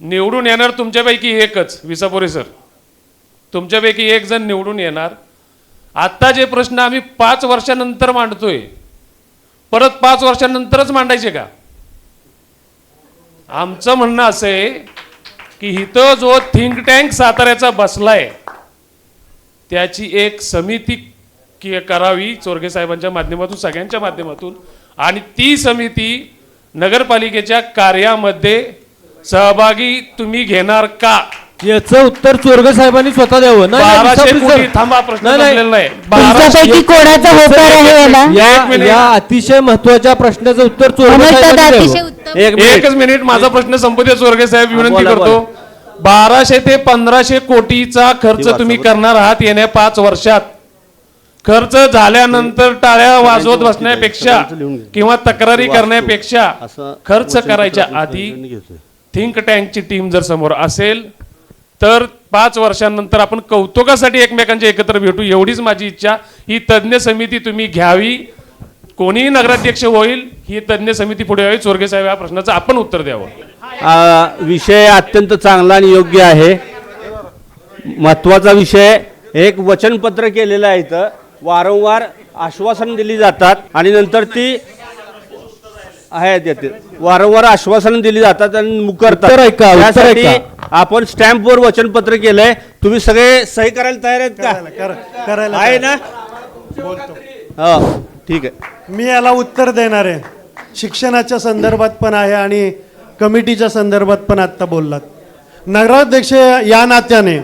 निवडून येणार तुमच्यापैकी एकच विसापुरे सर. तुमच्यापैकी एक जण निवडून येणार. आत्ता जे प्रश्न आम्ही पाच वर्षानंतर मांडतोय परत पाच वर्षानंतरच मांडायचे का? आमचं म्हणणं असं आहे की इथं जो थिंक टँक साताऱ्याचा बसलाय त्याची एक समिती की करावी चोरगे साहेबांच्या माध्यमातून सगळ्यांच्या माध्यमातून. आणि ती समिती नगरपालिकेच्या कार्यामध्ये सहभागी तुम्ही घेणार का? याचं उत्तर चोरगे साहेबांनी स्वतः द्यावं. नाही, नाही, बाराशे विसापुरे कोटी सर. थांबा प्रश्न नाही, नाही. संपलेला नाही. बाराशे तुमच्यापैकी कोणाचा होकार आहे याला? एक या मिनिट. या अतिशय महत्त्वाच्या प्रश्नाचं उत्तर चोरगे अमोल दादा साहेबांनी अतिशय द्यावं. उत्तम. एक मिनिट. एकच मिनिट. माझा प्रश्न संपू दे चोरगे साहेब. विनंती बोला, करतो. बाराशे ते पंधराशे कोटीचा खर्च तुम्ही करणार आहात येण्या पाच वर्षात. खर्च झाल्यानंतर टाळ्या वाजवत बसण्यापेक्षा किंवा तक्रारी करण्यापेक्षा खर्च करायच्या आधी थिंक टँकची टीम जर समोर असेल तर पाच वर्षांनंतर आपण कौतुकासाठी एकमेकांच्या एकत्र भेटू एवढीच माझी इच्छा. ही तज्ज्ञ समिती तुम्ही घ्यावी. कोणीही नगराध्यक्ष होईल ही तज्ज्ञ समिती पुढे यावी. चोरगे साहेब या प्रश्नाचं आपण उत्तर द्यावं. विषय अत्यंत चांगला आणि योग्य आहे. महत्त्वाचा विषय एक वचनपत्र केलेलं आहे इथं. वारंवार आश्वासन दिली जातात आणि नंतर ती आहेत येते वारंवार आश्वासन दिली जातात आणि मुकरतात उत्तर ऐका, उत्तर त्यासाठी ऐका. आपण स्टॅम्पवर वचनपत्र केलंय. तुम्ही सगळे सही करायला तयार आहेत का? करायला आहे ना? हो ठीक आहे. मी याला उत्तर देणार आहे. शिक्षणाच्या संदर्भात पण आहे आणि कमिटीच्या संदर्भात पण आत्ता बोललात. नगराध्यक्ष या नात्याने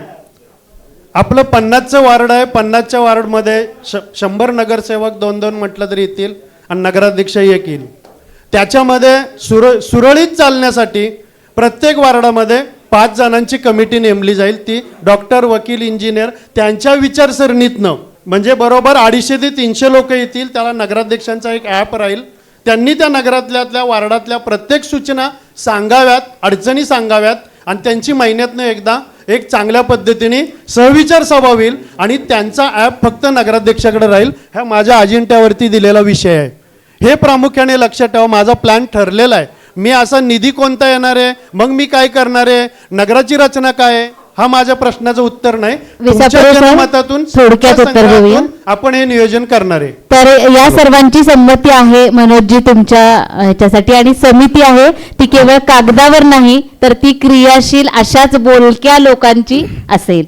आपलं पन्नासचं वार्ड आहे. पन्नासच्या वार्डमध्ये श शंभर नगरसेवक दोन दोन म्हटलं तरी येतील आणि नगराध्यक्ष एक येईल. त्याच्यामध्ये सुर सुरळीत चालण्यासाठी प्रत्येक वार्डामध्ये पाच जणांची कमिटी नेमली जाईल. ती डॉक्टर वकील इंजिनियर त्यांच्या विचारसरणीतनं म्हणजे बरोबर अडीचशे ते तीनशे लोक येतील. त्याला नगराध्यक्षांचा एक ॲप राहील. त्यांनी त्या नगरातल्या वार्डातल्या प्रत्येक सूचना सांगाव्यात अडचणी सांगाव्यात आणि त्यांची महिन्यातनं एकदा एक चांगल्या पद्धतीने सहविचार सभा होईल आणि त्यांचा ॲप फक्त नगराध्यक्षाकडे राहील. हा माझ्या अजिंठ्यावरती दिलेला विषय आहे. हे प्रामुख्याने लक्षात ठेवा माझा प्लॅन ठरलेला आहे. मी असा निधी कोणता येणार आहे? मग मी काय करणार आहे? नगराची रचना काय हा माझ्या प्रश्नाचं उत्तर नाही. थोडक्यात उत्तर आपण हे नियोजन करणार आहे. तर या सर्वांची संमती आहे मनोजजी तुमच्या ह्याच्यासाठी आणि समिती आहे. ती केवळ कागदावर नाही तर ती क्रियाशील अशाच बोलक्या लोकांची असेल.